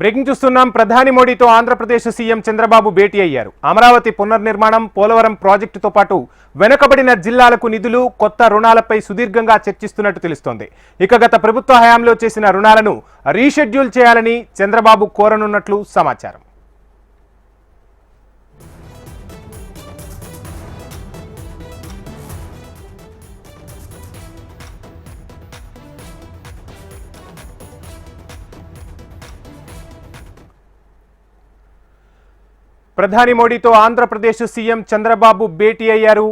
Breaking చూస్తున్నాం. ప్రధాని మోడీతో ఆంధ్రప్రదేశ్ సీఎం చంద్రబాబు భేటీ అయ్యారు. అమరావతి పునర్నిర్మాణం పోలవరం ప్రాజెక్టుతో పాటు వెనుకబడిన జిల్లాలకు నిధులు కొత్త రుణాలపై సుదీర్ఘంగా చర్చిస్తున్నట్టు తెలుస్తోంది. ఇక గత ప్రభుత్వ హయాంలో చేసిన రుణాలను రీషెడ్యూల్ చేయాలని చంద్రబాబు కోరనున్నట్లు సమాచారం. ప్రధాని మోడీతో ఆంధ్రప్రదేశ్ సీఎం చంద్రబాబు భేటీ అయ్యారు.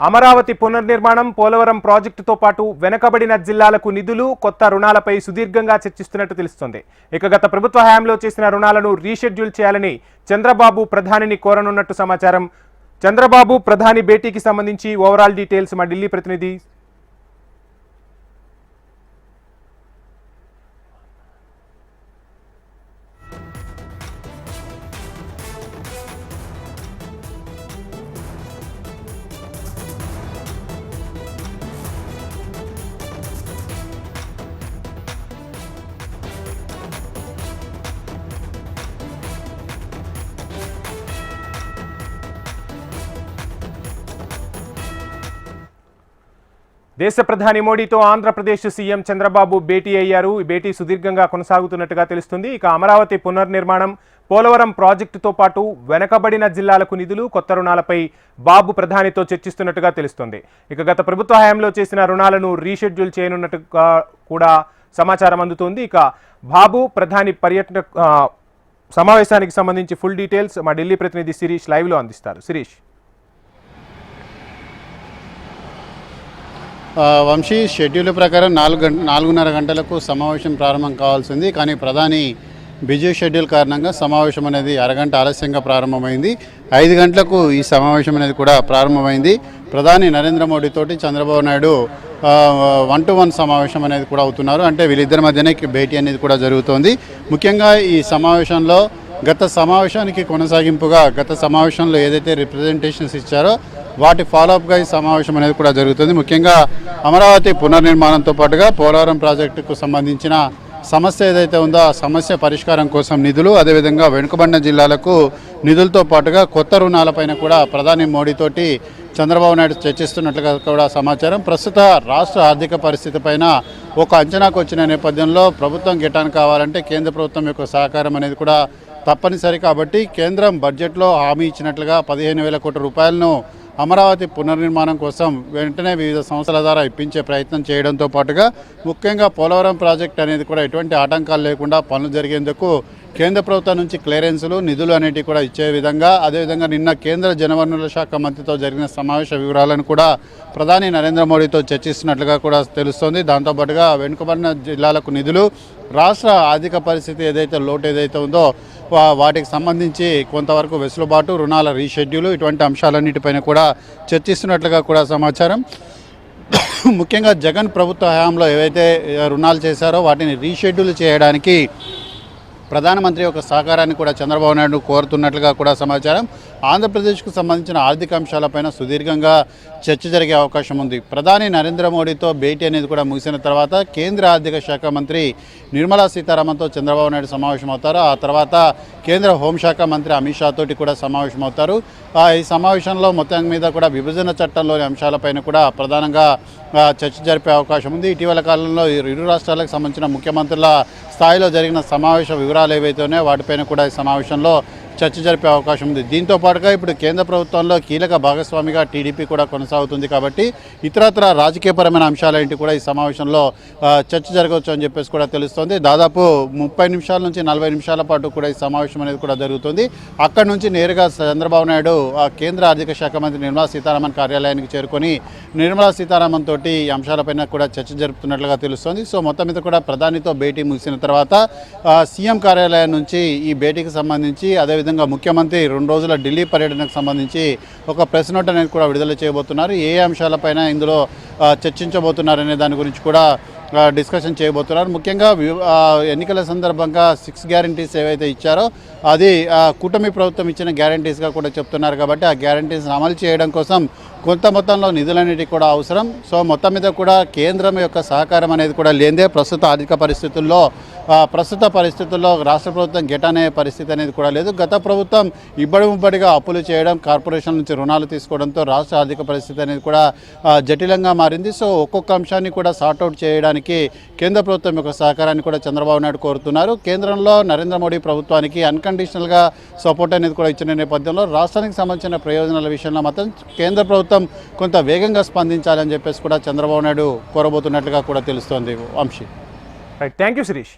అమరావతి పునర్నిర్మాణం పోలవరం ప్రాజెక్టుతో పాటు వెనకబడిన జిల్లాలకు నిధులు కొత్త రుణాలపై సుదీర్ఘంగా చర్చిస్తున్నట్టు తెలుస్తోంది. ఇక గత ప్రభుత్వ హయాంలో చేసిన రుణాలను రీషెడ్యూల్ చేయాలని చంద్రబాబు ప్రధానిని కోరనున్నట్టు సమాచారం. చంద్రబాబు ప్రధాని భేటీకి సంబంధించి ఓవరాల్ డీటెయిల్స్ మా ఢిల్లీ ప్రతినిధి దేశ ప్రధాని మోడీతో ఆంధ్రప్రదేశ్ సీఎం చంద్రబాబు భేటీ అయ్యారు. ఈ భేటీ సుదీర్ఘంగా కొనసాగుతున్నట్టుగా తెలుస్తుంది. ఇక అమరావతి పునర్నిర్మాణం పోలవరం ప్రాజెక్టుతో పాటు వెనకబడిన జిల్లాలకు నిధులు కొత్త రుణాలపై బాబు ప్రధానితో చర్చిస్తున్నట్టుగా తెలుస్తుంది. ఇక గత ప్రభుత్వ హయాంలో చేసిన రుణాలను రీషెడ్యూల్ చేయనున్నట్టుగా కూడా సమాచారం అందుతోంది. ఇక బాబు ప్రధాని పర్యటన సమావేశానికి సంబంధించి ఫుల్ డీటెయిల్స్ మా ఢిల్లీ ప్రతినిధి శిరీష్ లైవ్లో అందిస్తారు. శిరీష్. వంశీ షెడ్యూల్ ప్రకారం నాలుగు గంట నాలుగున్నర గంటలకు సమావేశం ప్రారంభం కావాల్సింది. కానీ ప్రధాని బిజీ షెడ్యూల్ కారణంగా సమావేశం అనేది అరగంట ఆలస్యంగా ప్రారంభమైంది. ఐదు గంటలకు ఈ సమావేశం అనేది కూడా ప్రారంభమైంది. ప్రధాని నరేంద్ర మోడీ తోటి Chandrababu Naidu one to one సమావేశం అనేది కూడా అవుతున్నారు. అంటే వీళ్ళిద్దరి మధ్యనే భేటీ అనేది కూడా జరుగుతోంది. ముఖ్యంగా ఈ సమావేశంలో గత సమావేశానికి కొనసాగింపుగా గత సమావేశంలో ఏదైతే రిప్రజెంటేషన్స్ ఇచ్చారో వాటి ఫాలోఅప్గా ఈ సమావేశం అనేది కూడా జరుగుతుంది. ముఖ్యంగా అమరావతి పునర్నిర్మాణంతో పాటుగా పోలవరం ప్రాజెక్టుకు సంబంధించిన సమస్య ఏదైతే ఉందో ఆ సమస్య పరిష్కారం కోసం నిధులు అదేవిధంగా వెనుకబడిన జిల్లాలకు నిధులతో పాటుగా కొత్త రుణాలపైన కూడా ప్రధాని మోడీతోటి చంద్రబాబు నాయుడు చర్చిస్తున్నట్లుగా కూడా సమాచారం. ప్రస్తుత రాష్ట్ర ఆర్థిక పరిస్థితి పైన ఒక అంచనాకు వచ్చిన నేపథ్యంలో ప్రభుత్వం గిటాన్ కావాలంటే కేంద్ర ప్రభుత్వం యొక్క సహకారం అనేది కూడా తప్పనిసరి కాబట్టి కేంద్రం బడ్జెట్లో హామీ ఇచ్చినట్లుగా పదిహేను వేల కోట్ల రూపాయలను అమరావతి పునర్నిర్మాణం కోసం వెంటనే వివిధ సంస్థల ద్వారా ఇప్పించే ప్రయత్నం చేయడంతో పాటుగా ముఖ్యంగా పోలవరం ప్రాజెక్ట్ అనేది కూడా ఎటువంటి ఆటంకాలు లేకుండా పనులు జరిగేందుకు కేంద్ర ప్రభుత్వం నుంచి క్లియరెన్సులు నిధులు అనేటివి కూడా ఇచ్చే విధంగా అదేవిధంగా నిన్న కేంద్ర జనవనరుల శాఖ మంత్రితో జరిగిన సమావేశ వివరాలను కూడా ప్రధాని నరేంద్ర మోడీతో చర్చిస్తున్నట్లుగా కూడా తెలుస్తోంది. దాంతోపాటుగా వెనుకబడిన జిల్లాలకు నిధులు రాష్ట్ర ఆర్థిక పరిస్థితి ఏదైతే లోటు ఏదైతే ఉందో వాటికి సంబంధించి కొంతవరకు వెసులుబాటు రుణాల రీషెడ్యూల్ ఇటువంటి అంశాలన్నిటిపైన కూడా చర్చిస్తున్నట్లుగా కూడా సమాచారం. ముఖ్యంగా జగన్ ప్రభుత్వ హయాంలో ఏవైతే రుణాలు చేశారో వాటిని రీషెడ్యూల్ చేయడానికి ప్రధానమంత్రి యొక్క సహకారాన్ని కూడా చంద్రబాబు నాయుడు కోరుతున్నట్లుగా కూడా సమాచారం. ఆంధ్రప్రదేశ్కు సంబంధించిన ఆర్థిక అంశాలపైన సుదీర్ఘంగా చర్చ జరిగే అవకాశం ఉంది. ప్రధాని నరేంద్ర మోడీతో భేటీ అనేది కూడా ముగిసిన తర్వాత కేంద్ర ఆర్థిక శాఖ మంత్రి నిర్మలా సీతారామన్తో చంద్రబాబు నాయుడు సమావేశం అవుతారు ఆ తర్వాత కేంద్ర హోంశాఖ మంత్రి అమిత్ షా తోటి కూడా సమావేశం అవుతారు ఈ సమావేశంలో మొత్తం మీద కూడా విభజన చట్టంలోని అంశాలపైన కూడా ప్రధానంగా చర్చ జరిపే అవకాశం ఉంది. ఇటీవల కాలంలో ఇరు రాష్ట్రాలకు సంబంధించిన ముఖ్యమంత్రుల స్థాయిలో జరిగిన సమావేశ వివరాలు ఏవైతే ఉన్నాయో వాటిపైన కూడా ఈ సమావేశంలో చర్చ జరిపే అవకాశం ఉంది. దీంతో పాటుగా ఇప్పుడు కేంద్ర ప్రభుత్వంలో కీలక భాగస్వామిగా టీడీపీ కూడా కొనసాగుతుంది కాబట్టి ఇతరత్ర రాజకీయపరమైన అంశాలేంటి కూడా ఈ సమావేశంలో చర్చ జరగవచ్చు అని చెప్పేసి కూడా తెలుస్తోంది. దాదాపు ముప్పై నిమిషాల నుంచి నలభై నిమిషాల పాటు కూడా ఈ సమావేశం అనేది కూడా జరుగుతుంది. అక్కడి నుంచి నేరుగా చంద్రబాబు నాయుడు ఆ, కేంద్ర ఆర్థిక శాఖ మంత్రి నిర్మలా సీతారామన్ కార్యాలయానికి చేరుకొని నిర్మలా సీతారామన్ తోటి ఈ అంశాలపైన కూడా చర్చ జరుపుతున్నట్లుగా తెలుస్తోంది. సో మొత్తం మీద కూడా ప్రధానితో భేటీ ముగిసిన తర్వాత సీఎం కార్యాలయం నుంచి ఈ భేటీకి సంబంధించి అదేవిధంగా ముఖ్యమంత్రి రెండు రోజుల ఢిల్లీ పర్యటనకు సంబంధించి ఒక ప్రెస్ నోట్ అనేది కూడా విడుదల చేయబోతున్నారు. ఏ అంశాలపైన ఇందులో చర్చించబోతున్నారనే దాని గురించి కూడా డిస్కషన్ చేయబోతున్నారు. ముఖ్యంగా ఎన్నికల సందర్భంగా సిక్స్ గ్యారంటీస్ ఏవైతే ఇచ్చారో అది ఆ, కూటమి ప్రభుత్వం ఇచ్చిన గ్యారంటీస్గా కూడా చెప్తున్నారు కాబట్టి ఆ గ్యారంటీస్ని అమలు చేయడం కోసం కొంత మొత్తంలో నిధులనేటివి కూడా అవసరం. సో మొత్తం మీద కూడా కేంద్రం యొక్క సహకారం అనేది కూడా లేదే ప్రస్తుత ఆర్థిక పరిస్థితుల్లో ప్రస్తుత పరిస్థితుల్లో రాష్ట్ర ప్రభుత్వం గెటానే పరిస్థితి అనేది కూడా లేదు. గత ప్రభుత్వం ఇబ్బడి ముబ్బడిగా అప్పులు చేయడం కార్పొరేషన్ నుంచి రుణాలు తీసుకోవడంతో రాష్ట్ర ఆర్థిక పరిస్థితి అనేది కూడా జటిలంగా మారింది. సో ఒక్కొక్క అంశాన్ని కూడా సార్ట్అవుట్ చేయడానికి కేంద్ర ప్రభుత్వం యొక్క సహకారాన్ని కూడా చంద్రబాబు నాయుడు కోరుతున్నారు. కేంద్రంలో నరేంద్ర మోడీ ప్రభుత్వానికి అన్కండిషనల్గా సపోర్ట్ అనేది కూడా ఇచ్చిన నేపథ్యంలో రాష్ట్రానికి సంబంధించిన ప్రయోజనాల విషయంలో మాత్రం కేంద్ర ప్రభుత్వం కొంత వేగంగా స్పందించాలని చెప్పేసి కూడా చంద్రబాబు నాయుడు కోరబోతున్నట్లుగా కూడా తెలుస్తోంది. Vamsi. Right thank you Sirish